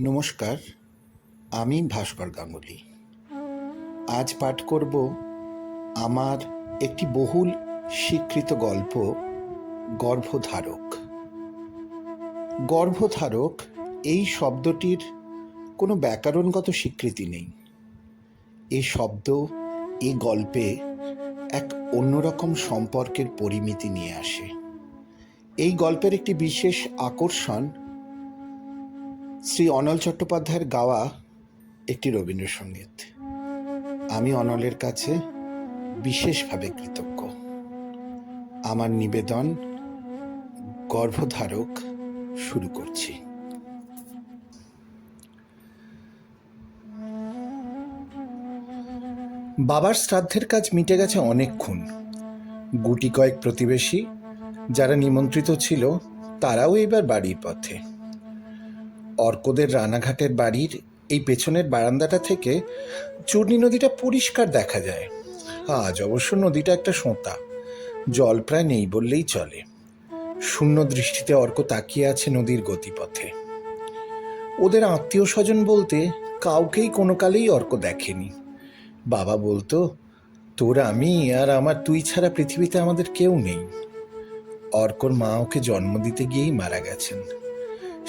নমস্কার, আমি ভাস্কর গাঙ্গুলি। আজ পাঠ করব আমার একটি বহুল স্বীকৃত গল্প, গর্ভধারক। গর্ভধারক এই শব্দটির কোনো ব্যাকরণগত স্বীকৃতি নেই। এই শব্দ এই গল্পে এক অন্যরকম সম্পর্কের পরিমিতি নিয়ে আসে। এই গল্পের একটি বিশেষ আকর্ষণ শ্রী অনল চট্টোপাধ্যায়ের গাওয়া একটি রবীন্দ্রসঙ্গীত। আমি অনলের কাছে বিশেষভাবে কৃতজ্ঞ। আমার নিবেদন গর্ভধারক শুরু করছি। বাবার শ্রাদ্ধের কাজ মিটে গেছে অনেকক্ষণ গুটি কয়েক প্রতিবেশী যারা নিমন্ত্রিত ছিল, তারাও এবার বাড়ির পথে। অর্কদের রানাঘাটের বাড়ির এই পেছনের বারান্দাটা থেকে চূর্ণী নদীটা পরিষ্কার দেখা যায়। আজ অবশ্য নদীটা একটা সোঁতা। জল প্রায় নেই বললেই চলে। শূন্য দৃষ্টিতে অর্ক তাকিয়ে আছে নদীর গতিপথে। ওদের আত্মীয় স্বজন বলতে কাউকেই কোনো কালেই অর্ক দেখেনি। বাবা বলতো, তোর আমি আর আমার তুই ছাড়া পৃথিবীতে আমাদের কেউ নেই। অর্কর মা ওকে জন্ম দিতে গিয়েই মারা গেছেন।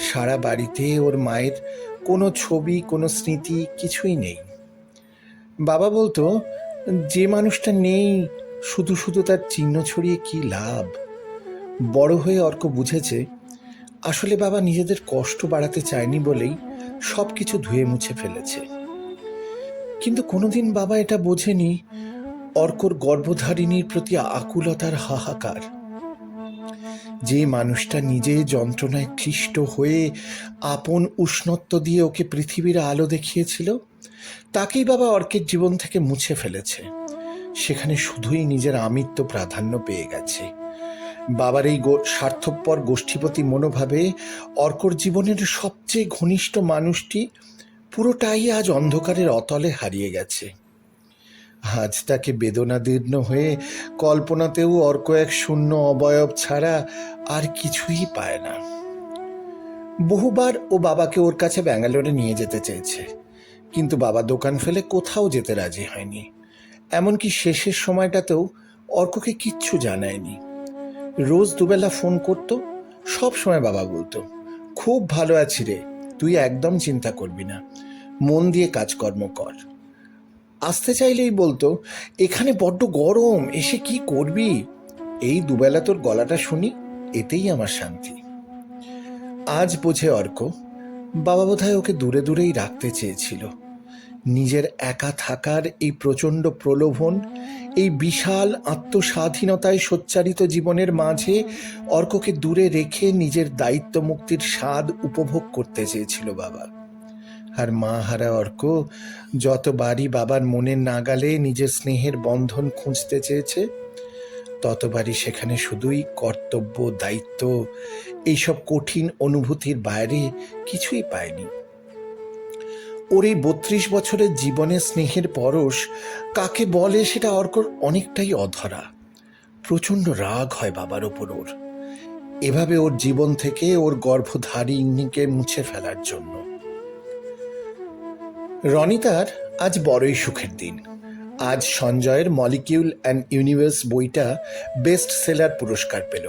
সারা বাড়িতে ওর মায়ের কোনো ছবি, কোনো স্মৃতি কিছুই নেই। বাবা বলতো, যে মানুষটা নেই, শুধু শুধু তার চিহ্ন ছড়িয়ে কি লাভ? বড় হয়ে অর্ক বুঝেছে, আসলে বাবা নিজেদের কষ্ট বাড়াতে চায়নি বলেই সব কিছু ধুয়ে মুছে ফেলেছে। কিন্তু কোনোদিন বাবা এটা বোঝেনি, অর্কর গর্ভধারিণীর প্রতি আকুলতার হাহাকার। যে মানুষটা নিজে যন্ত্রণায় ক্লিষ্ট হয়ে আপন উষ্ণত্ব দিয়ে ওকে পৃথিবীর আলো দেখিয়েছিল, তাকেই বাবা অর্কের জীবন থেকে মুছে ফেলেছে। সেখানে শুধুই নিজের আমিত্ব প্রাধান্য পেয়ে গেছে। বাবার এই স্বার্থপর গোষ্ঠীপতি মনোভাবে অর্কর জীবনের সবচেয়ে ঘনিষ্ঠ মানুষটি পুরোটাই আজ অন্ধকারের অতলে হারিয়ে গেছে। আজ তাকে বেদনাদীর্ণ হয়ে কল্পনাতেও অর্ক এক শূন্য অবয়ব ছাড়া আর কিছুই পায় না। বহুবার ও বাবাকে ওর কাছে ব্যাঙ্গালোরে নিয়ে যেতে চেয়েছে। কিন্তু বাবা দোকান ফেলে কোথাও যেতে রাজি হয়নি। এমনকি শেষের সময়টাতেও অর্ককে কিচ্ছু জানায়নি। রোজ দুবেলা ফোন করতো, সব সময় বাবা বলতো, খুব ভালো আছি রে, তুই একদম চিন্তা করবি না। মন দিয়ে কাজকর্ম কর। আসতে চাইলেই বলতো, এখানে বড্ড গরম, এসে কি করবি? এই দুবেলা তোর গলাটা শুনি, এতেই আমার শান্তি। আজ বোঝে অর্ক, বাবা বোধহয় ওকে দূরে দূরেই রাখতে চেয়েছিল। নিজের একা থাকার এই প্রচণ্ড প্রলোভন, এই বিশাল আত্মস্বাধীনতায় সোচ্চারিত জীবনের মাঝে অর্ককে দূরে রেখে নিজের দায়িত্ব মুক্তির স্বাদ উপভোগ করতে চেয়েছিল বাবা। আর মা হারা অর্ক যতবারই বাবার মনের নাগালে নিজের স্নেহের বন্ধন খুঁজতে চেয়েছে ততবারই সেখানে শুধুই কর্তব্য, দায়িত্ব, এইসব কঠিন অনুভূতির বাইরে কিছুই পায়নি। ওর এই বত্রিশ বছরের জীবনে স্নেহের পরশ কাকে বলে সেটা অর্কর অনেকটাই অধরা। প্রচণ্ড রাগ হয় বাবার ওপর ওর। এভাবে ওর জীবন থেকে ওর গর্ভধারী গর্ভধারিণীকে মুছে ফেলার জন্য। রনিতার আজ বড়ই সুখের দিন। আজ সঞ্জয়ের মলিকিউল অ্যান্ড ইউনিভার্স বইটা বেস্ট সেলার পুরস্কার পেল।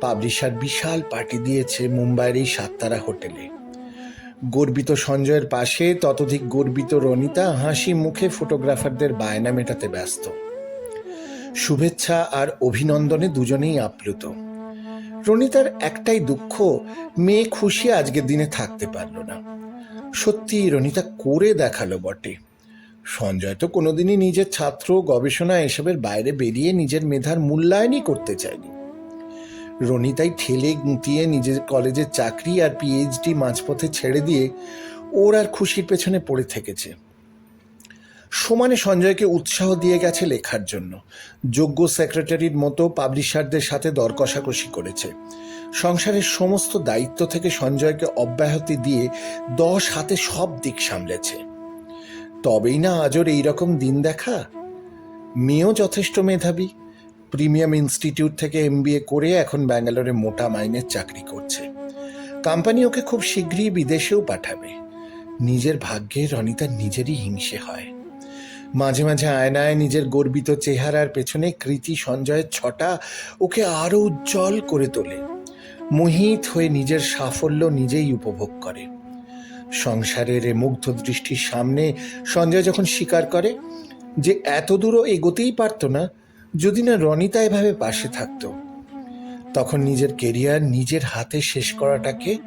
পাবলিশার বিশাল পার্টি দিয়েছে মুম্বাইয়ের এই সাততারা হোটেলে। গর্বিত সঞ্জয়ের পাশে ততোধিক গর্বিত রনিতা হাসি মুখে ফটোগ্রাফারদের বায়না মেটাতে ব্যস্ত। শুভেচ্ছা আর অভিনন্দনে দুজনেই আপ্লুত। রনিতার একটাই দুঃখ, মেয়ে খুশি আজকের দিনে থাকতে পারল না। সত্যি রনিতা করে দেখাল বটে। সঞ্জয় তো কোনোদিনই নিজের ছাত্র গবেষণা এসবের বাইরে বেরিয়ে নিজের মেধার মূল্যায়নই করতে চায়নি। রনিতাই ঠেলে গুঁতিয়ে নিজের কলেজের চাকরি আর পিএইচডি মাঝপথে ছেড়ে দিয়ে ওর আর খুশির পেছনে পড়ে থেকেছে। সমানে সঞ্জয়কে উৎসাহ দিয়ে গেছে লেখার জন্য। যোগ্য সেক্রেটারির মতো পাবলিশারদের সাথে দর কষাকষি করেছে। সংসারের সমস্ত দায়িত্ব থেকে সঞ্জয়কে অব্যাহতি দিয়ে দশ হাতে সব দিক সামলেছে। তবেই না আজর এইরকম দিন দেখা? মেয়েও যথেষ্ট মেধাবী। প্রিমিয়াম ইনস্টিটিউট থেকে এমবিএ করে এখন ব্যাঙ্গালোরে মোটা মাইনের চাকরি করছে। কোম্পানি ওকে খুব শীঘ্রই বিদেশেও পাঠাবে। নিজের ভাগ্যে রনিতার নিজেরই হিংসে হয়। মাঝে মাঝে আয়নায় নিজের গর্বিত চেহারার পেছনে কৃতি সঞ্জয়ের ছটা ওকে আরও উজ্জ্বল করে তোলে। মোহিত হয়ে নিজের সাফল্য নিজেই উপভোগ করে। সংসারের মুগ্ধ দৃষ্টির সামনে সঞ্জয় যখন স্বীকার করে যে এত দূরও এগোতেই পারতো না, যদি না রনিতা এভাবে পাশে থাকতো, তখন নিজের কেরিয়ার নিজের হাতে শেষ করাটাকে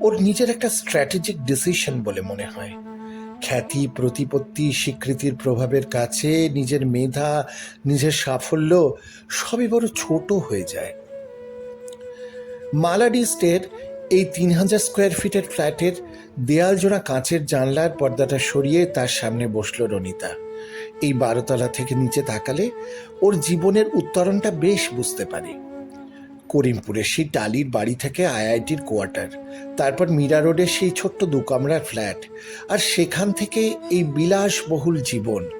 ওর নিজের একটা স্ট্র্যাটেজিক ডিসিশন বলে মনে হয়। খ্যাতি, প্রতিপত্তি, স্বীকৃতির প্রভাবের কাছে নিজের মেধা, নিজের সাফল্য সবই বড় ছোট হয়ে যায়। মালাডি স্টের এই তিন হাজার স্কোয়ার ফিটের ফ্ল্যাটের দেয়াল জোড়া কাঁচের জানলার পর্দাটা সরিয়ে তার সামনে বসল রনিতা। এই বারোতলা থেকে নিচে তাকালে ওর জীবনের উত্তরণটা বেশ বুঝতে পারে। করিমপুরের সেই টালির বাড়ি থেকে আইআইটির কোয়ার্টার। তারপর মীরা রোডের সেই ছোট্ট দু কামরার ফ্ল্যাট। আর সেখান থেকে এই বিলাসবহুল জীবন।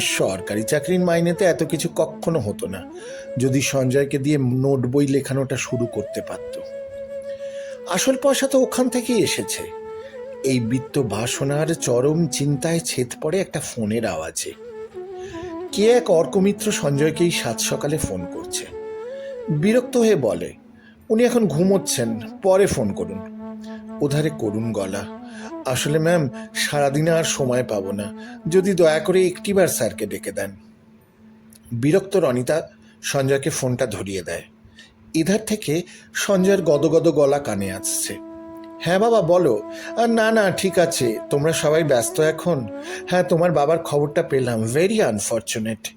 সরকারি চাকরির মাইনেতে এত কিছু কখনো হতো না। যদি সঞ্জয়কে দিয়ে নোট বই লেখানোটা শুরু করতে পারত। আসল পয়সা তো ওখান থেকেই এসেছে। এই বৃত্ত বাসনার চরম চিন্তায় ছেদ পড়ে একটা ফোনের আওয়াজে। কে এক অর্কমিত্র সঞ্জয়কেই সাত সকালে ফোন করছে। বিরক্ত হয়ে বলে, উনি এখন ঘুমোচ্ছেন, পরে ফোন করুন। ওধারে করুণ গলা, আসলে ম্যাম, সারাদিনে আর সময় পাবো না, যদি দয়া করে একটিবার স্যারকে ডেকে দেন। বিরক্ত রনিতা সঞ্জয়কে ফোনটা ধরিয়ে দেয়। এধার থেকে সঞ্জয়ের গদগদ গলা কানে আসছে হ্যাঁ বাবা, বলো। আর না না, ঠিক আছে, তোমরা সবাই ব্যস্ত এখন। হ্যাঁ তোমার বাবার খবরটা পেলাম ভেরি আনফর্চুনেট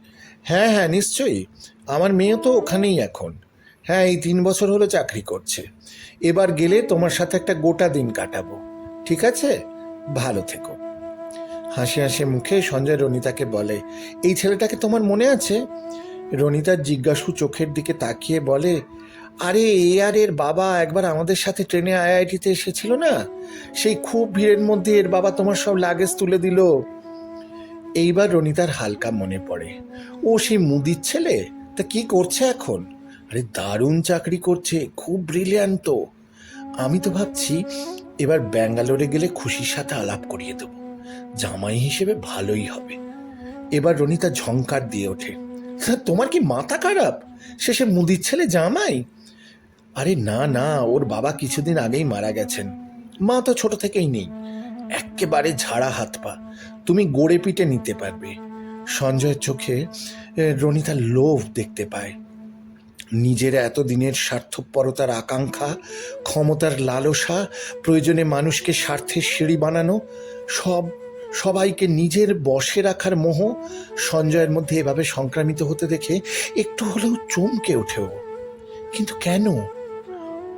হ্যাঁ হ্যাঁ নিশ্চয়ই। আমার মেয়ে তো ওখানেই এখন। হ্যাঁ এই তিন বছর হলো চাকরি করছে। এবার গেলে তোমার সাথে একটা গোটা দিন কাটাবো। ঠিক আছে? ভালো থেকো। হাসি হাসি মুখে সঞ্জয় রনিতাকে বলে, এই ছেলেটাকে তোমার মনে আছে? রনিতার জিজ্ঞাসু চোখের দিকে তাকিয়ে বলে, আরে, এ আর এর বাবা একবার আমাদের সাথে ট্রেনে আইআইটিতে এসেছিল না? সেই খুব ভিড়ের মধ্যে এর বাবা তোমার সব লাগেজ তুলে দিল। এইবার রনিতার হালকা মনে পড়ে। ও সেই মুদির ছেলে? তা কি করছে এখন? আরে দারুণ চাকরি করছে খুব ব্রিলিয়ান্ট তো। আমি তো ভাবছি এবার ব্যাঙ্গালোরে গেলে খুশির সাথে আলাপ করিয়ে দেব। জামাই হিসেবে ভালোই হবে। এবার রনিতা ঝংকার দিয়ে ওঠে। "স্যার, তোমার কি মাথা খারাপ? শেষে মুদির ছেলে জামাই? আরে না না ওর বাবা কিছুদিন আগেই মারা গেছেন। মা তো ছোট থেকেই নেই। একেবারে ঝাড়া হাত পা। তুমি গড়ে পিটে নিতে পারবে। সঞ্জয়ের চোখে এ, রনিতার লোভ দেখতে পায়। নিজের এতদিনের স্বার্থপরতার আকাঙ্ক্ষা ক্ষমতার লালসা প্রয়োজনে মানুষকে স্বার্থের সিঁড়ি বানানো সব সবাইকে নিজের বশে রাখার মোহ সঞ্জয়ের মধ্যে এভাবে সংক্রামিত হতে দেখে একটু হলেও চমকে ওঠেও কিন্তু কেন?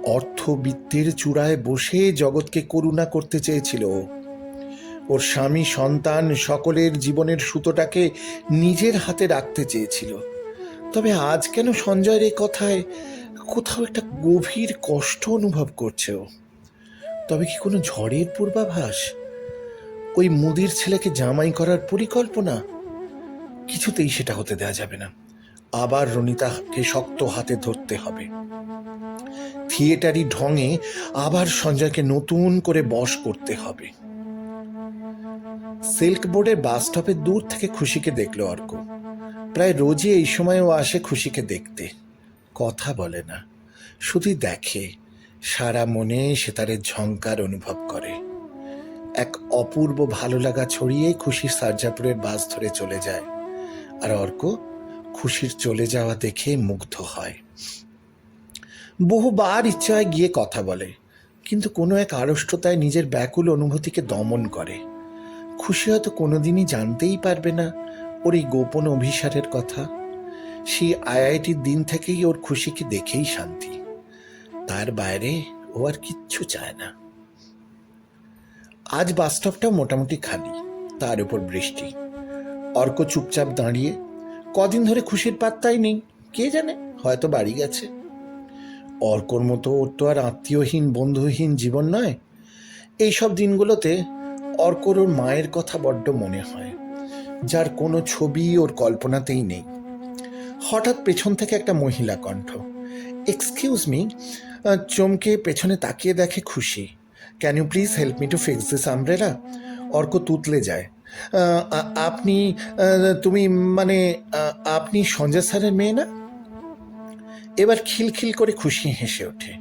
অর্থবিত্তের চূড়ায় বসে জগৎকে করুণা করতে চেয়েছিল ও। ওর স্বামী, সন্তান সকলের জীবনের সুতোটাকে নিজের হাতে রাখতে চেয়েছিল। তবে আজ কেন সঞ্জয়ের এই কথায় কোথাও একটা গভীর কষ্ট অনুভব করছে ও? তবে কি কোনো ঝড়ের পূর্বাভাস? ওই মুদির ছেলেকে জামাই করার পরিকল্পনা? কিছুতেই সেটা হতে দেওয়া যাবে না। আবার রনিতাকে শক্ত হাতে ধরতে হবে। থিয়েটারি ঢঙে আবার সঞ্জয়কে নতুন করে বশ করতে হবে। সিল্ক বোর্ডের বাস স্টপে দূর থেকে খুশিকে দেখল অর্ক। প্রায় রোজই এই সময় ও আসে খুশিকে দেখতে। কথা বলে না। শুধুই দেখে। সারা মনে সে তার ঝঙ্কার অনুভব করে। এক অপূর্ব ভালো লাগা ছড়িয়ে খুশি সারজাপুরের বাস ধরে চলে যায়। আর অর্ক খুশির চলে যাওয়া দেখে মুগ্ধ হয়। বহুবার ইচ্ছা হয় গিয়ে কথা বলে, কিন্তু কোনো এক আড়ষ্টতায় নিজের ব্যাকুল অনুভূতিকে দমন করে। খুশি হয়তো কোনোদিনই জানতেই পারবে না ওর এই গোপন অভিসারের কথা। সেই আইআইটির দিন থেকেই ওর খুশিকে দেখেই শান্তি। তার বাইরে ও আর কিচ্ছু চায় না। আজ বাস স্টপটাও মোটামুটি খালি, তার উপর বৃষ্টি। অর্ক চুপচাপ দাঁড়িয়ে, কদিন ধরে খুশির পাত্তাই নেই, কে জানে, হয়তো বাড়ি গেছে। অর্কর মতো ওর তো আর আত্মীয়হীন, বন্ধুহীন জীবন নয়। এইসব দিনগুলোতে অর্কর ওর মায়ের কথা বড্ড মনে হয়, যার কোনো ছবি ওর কল্পনাতেই নেই। হঠাৎ পেছন থেকে একটা মহিলা কণ্ঠ এক্সকিউজ মি চমকে পেছনে তাকিয়ে দেখে খুশি। Can you please help me to fix this umbrella Arka তুতলে যায় আপনি তুমি মানে আপনি সঞ্জয় স্যারের মেয়ে না? এবার খিলখিল করে খুশি হেসে ওঠে।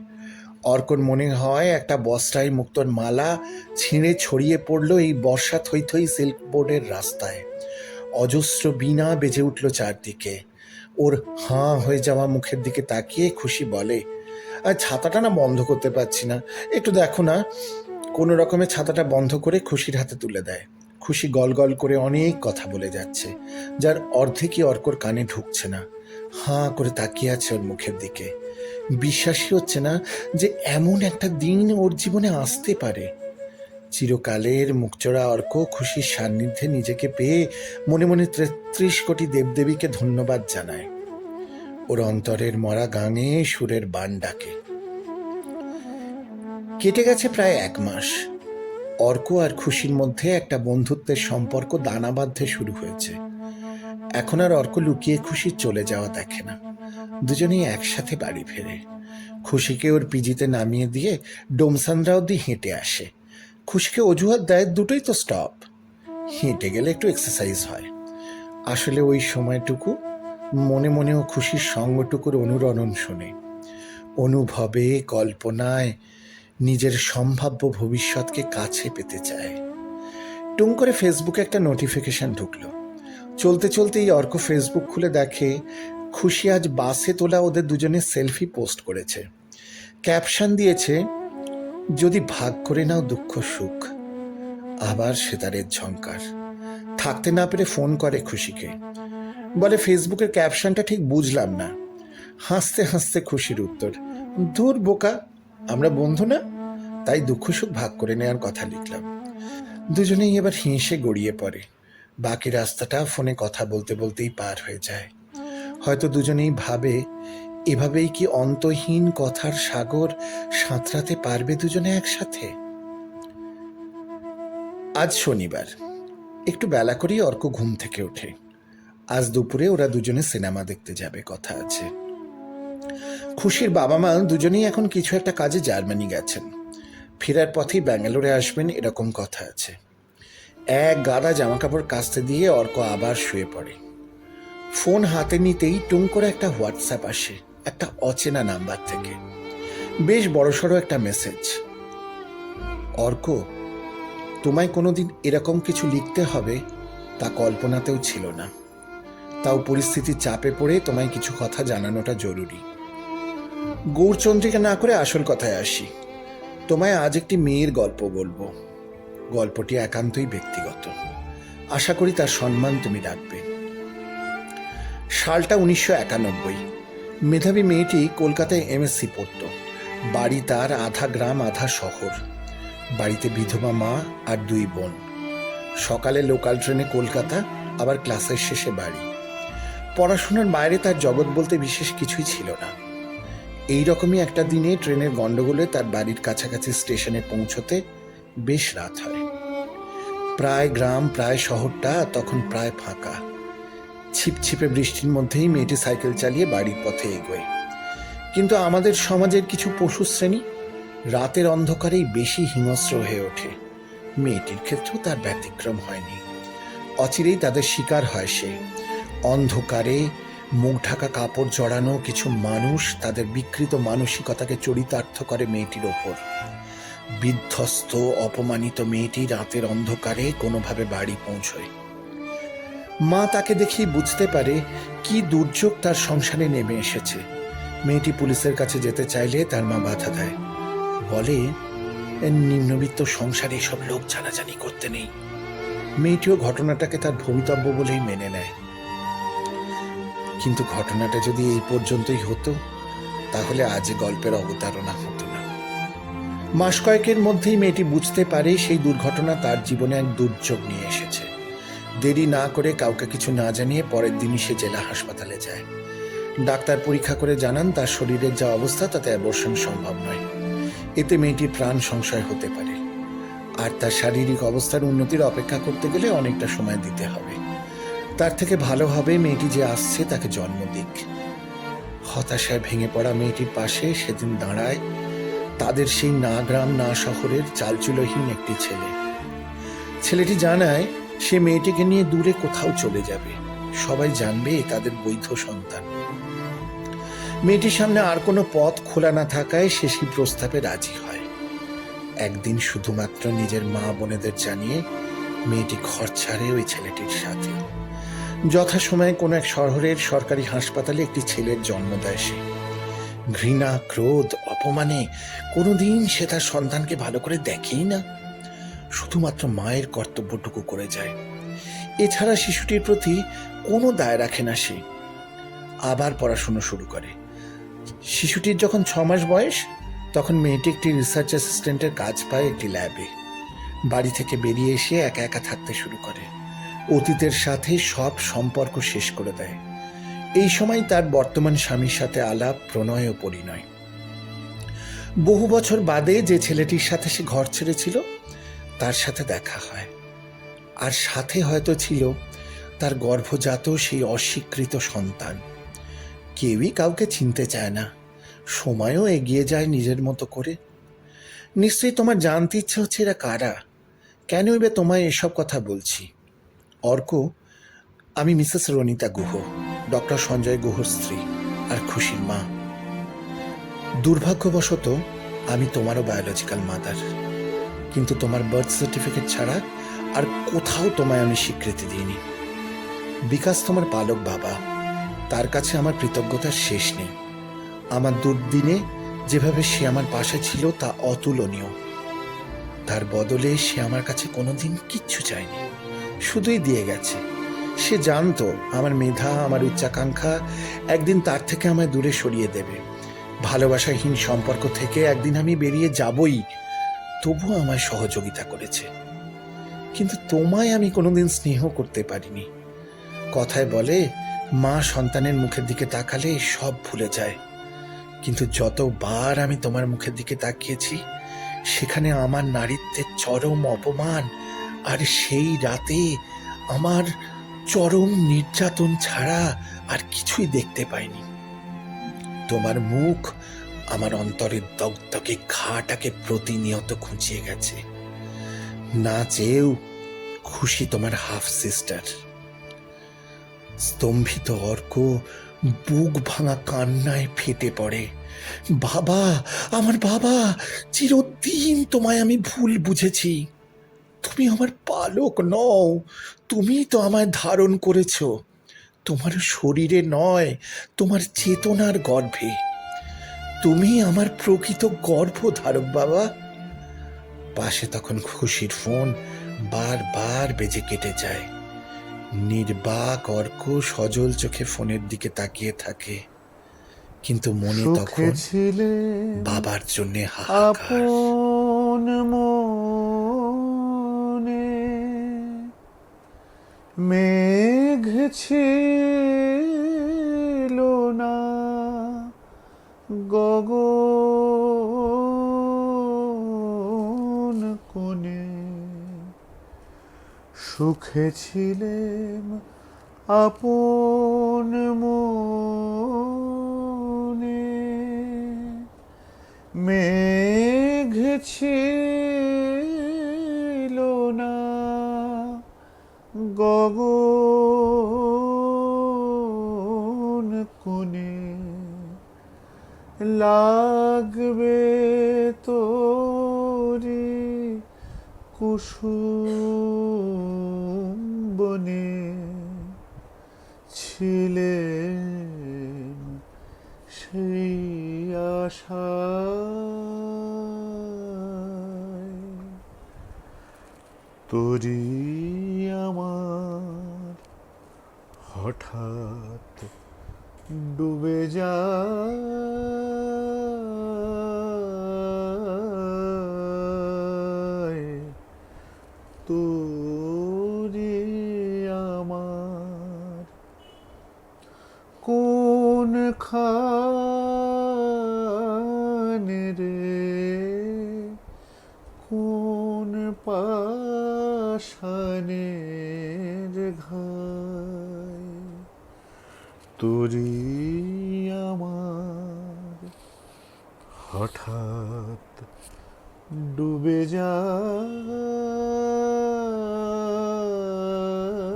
অর্কর মনে হয় একটা বস্তায় মুক্তর মালা ছিঁড়ে ছড়িয়ে পড়ল এই বর্ষা থই থই সিল্ক বোর্ডের রাস্তায়। অজস্র বিনা বেজে উঠল চারদিকে। ওর হাঁ হয়ে যাওয়া মুখের দিকে তাকিয়ে খুশি বলে, আর ছাতাটা না বন্ধ করতে পারছি না। একটু দেখো না। কোনো রকমে ছাতাটা বন্ধ করে খুশির হাতে তুলে দেয়। খুশি গল গল করে অনেক কথা বলে যাচ্ছে, যার অর্ধেকই অর্কর কানে ঢুকছে না। হাঁ করে তাকিয়ে আছে ওর মুখের দিকে। বিশ্বাসই হচ্ছে না যে এমন একটা দিন ওর জীবনে আসতে পারে। চিরকালের মুখচোরা অর্ক খুশির সান্নিধ্যে নিজেকে পেয়ে মনে মনে তেত্রিশ কোটি দেবদেবীকে ধন্যবাদ জানায়। ওর অন্তরের মরা গাঙে সুরের বান ডাকে। কেটে গেছে প্রায় এক মাস। অর্ক আর খুশির মধ্যে একটা বন্ধুত্বের সম্পর্ক দানা বাঁধতে শুরু হয়েছে। এখন আর অর্ক লুকিয়ে খুশি চলে যাওয়া দেখে না। দুজনেই একসাথে বাড়ি ফেরে। খুশিকে ওর পিজিতে নামিয়ে দিয়ে ডোমসান্দ্রা অব্দি হেঁটে আসে। খুশিকে অজুহাত দেয় দুটোই তো স্টপ হেঁটে গেলে একটু এক্সারসাইজ হয়। আসলে ওই সময়টুকু মনে মনেও খুশির সঙ্গটুকুর অনুরণন শোনে। অনুভবে, কল্পনায় নিজের সম্ভাব্য ভবিষ্যৎকে কাছে পেতে চায়। টুং করে ফেসবুকে একটা নোটিফিকেশন ঢুকলো। চলতে চলতেই অর্ক ফেসবুক খুলে দেখে খুশি আজ বাসে তোলা ওদের দুজনে সেলফি পোস্ট করেছে। ক্যাপশন দিয়েছে, যদি ভাগ করে নাও দুঃখ সুখ, আবার সেতারের ঝঙ্কার থাকতে না পেরে ফোন করে খুশিকে। বলে, ফেসবুকের ক্যাপশনটা ঠিক বুঝলাম না। হাসতে হাসতে খুশির উত্তর দূর বোকা, আমরা বন্ধু না? তাই দুঃখ সুখ ভাগ করে নেওয়ার কথা লিখলাম। দুজনেই এবার হেসে গড়িয়ে পড়ে। বাকি রাস্তাটা ফোনে কথা বলতে বলতেই পার হয়ে যায়। হয়তো দুজনেই ভাবে, এভাবেই কি অন্তহীন কথার সাগর সাঁতরাতে পারবে দুজনে একসাথে? আজ শনিবার। একটু বেলা করেই অর্ক ঘুম থেকে ওঠে। আজ দুপুরে ওরা দুজনে সিনেমা দেখতে যাবে, কথা আছে। খুশির বাবা মা দুজনেই এখন কিছু একটা কাজে জার্মানি গেছেন। ফেরার পথেই ব্যাঙ্গালোরে আসবেন, এরকম কথা আছে। এক গাদা জামা কাপড় কাচতে দিয়ে অর্ক আবার শুয়ে পড়ে। ফোন হাতে নিতেই টুং করে একটা হোয়াটসঅ্যাপ আসে, একটা অচেনা নাম্বার থেকে। বেশ বড়সড় একটা মেসেজ। অর্ক, তোমায় কোনোদিন এরকম কিছু লিখতে হবে তা কল্পনাতেও ছিল না। তাও পরিস্থিতির চাপে পড়ে তোমায় কিছু কথা জানানোটা জরুরি। গৌরচন্দ্রিকা না করে আসল কথায় আসি। তোমায় আজ একটি মেয়ের গল্প বলব। গল্পটি একান্তই ব্যক্তিগত। আশা করি তার সম্মান তুমি রাখবে। সালটা উনিশশো একানব্বই। মেধাবী মেয়েটি কলকাতায় এমএসসি পড়ত। বাড়ি তার আধা গ্রাম, আধা শহর। বাড়িতে বিধবা মা আর দুই বোন। সকালে লোকাল ট্রেনে কলকাতা, আবার ক্লাসের শেষে বাড়ি। পড়াশোনার বাইরে তার জগৎ বলতে বিশেষ কিছুই ছিল না। এই রকমই একটা দিনে ট্রেনের গন্ডগোলে তার বাড়ির কাছাকাছি স্টেশনে পৌঁছতে বেশ রাত হয়। প্রায় গ্রাম, প্রায় শহরটা তখন প্রায় ফাঁকা। ছিপছিপে বৃষ্টির মধ্যেই মেয়েটি সাইকেল চালিয়ে বাড়ির পথে এগোয়। কিন্তু আমাদের সমাজের কিছু পশু শ্রেণি রাতের অন্ধকারেই বেশি হিংস্র হয়ে ওঠে। মেয়েটির ক্ষেত্রেও তার ব্যতিক্রম হয়নি। অচিরেই তাদের শিকার হয় সে। অন্ধকারে মুখ ঢাকা কাপড় জড়ানো কিছু মানুষ তাদের বিকৃত মানসিকতাকে চরিতার্থ করে মেয়েটির ওপর। বিধ্বস্ত, অপমানিত মেয়েটি রাতের অন্ধকারে কোনোভাবে বাড়ি পৌঁছয়। মা তাকে দেখেই বুঝতে পারে কি দুর্যোগ তার সংসারে নেমে এসেছে। মেয়েটি পুলিশের কাছে যেতে চাইলে তার মা বাধা দেয়। বলে নিম্নবিত্ত সংসারে এসব লোক জানাজানি করতে নেই। মেয়েটিও ঘটনাটাকে তার ভবিতব্য বলেই মেনে নেয়। কিন্তু ঘটনাটা যদি এই পর্যন্তই হতো, তাহলে আজ গল্পের অবতারণা হতো না। মাস কয়েকের মধ্যেই মেয়েটি বুঝতে পারে সেই দুর্ঘটনা তার জীবনে এক দুর্যোগ নিয়ে এসেছে। দেরি না করে কাউকে কিছু না জানিয়ে পরের দিনই সে জেলা হাসপাতালে যায়। ডাক্তার পরীক্ষা করে জানান, তার শরীরের যা অবস্থা, তাতে অ্যাবর্শন সম্ভব নয়। এতে মেয়েটির প্রাণ সংশয় হতে পারে। আর তার শারীরিক অবস্থার উন্নতির অপেক্ষা করতে গেলে অনেকটা সময় দিতে হবে। তার থেকে ভালো হবে মেয়েটি যে আসছে, তাকে জন্ম দিক। হতাশায় ভেঙে পড়া মেয়েটির পাশে সেদিন দাঁড়ায় তাদের সেই না গ্রাম না শহরের চালচুলহীন একটি ছেলে। ছেলেটি জানায় সে মেয়েটিকে নিয়ে দূরে কোথাও চলে যাবে। সবাই জানবে তাদের বৈধ সন্তান। মেয়েটির সামনে আর কোনো পথ খোলা না থাকায় সে সেই প্রস্তাবে রাজি হয়। একদিন শুধুমাত্র নিজের মা বোনেদের জানিয়ে মেয়েটি ঘর ছাড়ে ওই ছেলেটির সাথে। যথাসময়ে কোনো এক শহরের সরকারি হাসপাতালে একটি ছেলের জন্ম দেয় সে। ঘৃণা, ক্রোধ, অপমানে কোনোদিন সে তার সন্তানকে ভালো করে দেখেই না। শুধুমাত্র মায়ের কর্তব্যটুকু করে যায়। এছাড়া শিশুটির প্রতি কোনো দায় রাখে না সে। আবার পড়াশুনো শুরু করে। শিশুটির যখন ছ মাস বয়স, তখন মেয়েটি একটি রিসার্চ অ্যাসিস্ট্যান্টের কাজ পায় একটি ল্যাবে বাড়ি থেকে বেরিয়ে এসে একা একা থাকতে শুরু করে। অতীতের সাথে সব সম্পর্ক শেষ করে দেয়। এই সময় তার বর্তমান স্বামীর সাথে আলাপ, প্রণয় ও পরিণয়। বহু বছর বাদে যে ছেলেটির সাথে সে ঘর ছেড়েছিল তার সাথে দেখা হয়। আর সাথে হয়তো ছিল তার গর্ভজাত সেই অস্বীকৃত সন্তান। কেউই কাউকে চিনতে চায় না। সময়ও এগিয়ে যায় নিজের মতো করে। নিশ্চয়ই তোমার জানতে ইচ্ছে হচ্ছে এরা কারা? কেন এবার তোমায় এসব কথা বলছি? অর্ক, আমি মিসেস রনিতা গুহ, ডক্টর সঞ্জয় গুহর স্ত্রী আর খুশির মা। দুর্ভাগ্যবশত আমি তোমারও বায়োলজিক্যাল মাদার কিন্তু তোমার বার্থ সার্টিফিকেট ছাড়া আর কোথাও তোমায় আমি স্বীকৃতি দিইনি। বিকাশ তোমার পালক বাবা, তার কাছে আমার কৃতজ্ঞতার শেষ নেই। আমার দুর্দিনে যেভাবে সে আমার পাশে ছিল তা অতুলনীয়। তার বদলে সে আমার কাছে কোনোদিন কিচ্ছু চায়নি, শুধুই দিয়ে গেছে। সে জানতো আমার মেধা, আমার উচ্চাকাঙ্ক্ষা একদিন তার থেকে আমায় দূরে সরিয়ে দেবে। ভালোবাসাহীন সম্পর্ক থেকে একদিন আমি বেরিয়ে যাবই তবুও আমায় সহযোগিতা করেছে। কিন্তু তোমায় আমি কোনোদিন স্নেহ করতে পারিনি। কথায় বলে, মা সন্তানের মুখের দিকে তাকালে সব ভুলে যায়। কিন্তু যতবার আমি তোমার মুখের দিকে তাকিয়েছি, সেখানে আমার নারীত্বের চরম অপমান আর সেই রাতে আমার চরম নির্যাতন ছাড়া আর কিছুই দেখতে পাইনি। তোমার মুখ আমার অন্তরের দগদগে ঘাটাকে প্রতিনিয়ত খুঁচিয়ে গেছে। না চেয়েও খুশি তোমার হাফ সিস্টার। স্তম্ভিত অর্ক বুক ভাঙা কান্নায় ফেটে পড়ে। বাবা, আমার বাবা, চিরদিন তোমায় আমি ভুল বুঝেছি। তুমি আমার পালক নও, তুমি তো আমায় ধারণ করেছ। তোমার শরীরে নয়, তোমার চেতনার গর্ভে। তুমি আমার প্রকৃত গর্ভধারক বাবা। পাশে তখন খুশির ফোন বারবার বেজে কেটে যায়। নির্বাক অর্ক সজল চোখে ফোনের দিকে তাকিয়ে থাকে। কিন্তু মনে তখন বাবার জন্য হাহাকার। মেঘ ছিল না। গগন কোণে? সুখে ছিলেম আপন মনে। মেঘ ছিল কুসুম বনে ছিলেন সেই আশায়। তোরি আমার হঠাৎ ডুবে যায়।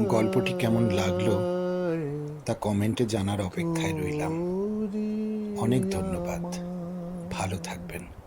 গল্পটি কেমন লাগল তা কমেন্টে জানার অপেক্ষায় রইলাম। অনেক ধন্যবাদ। ভালো থাকবেন।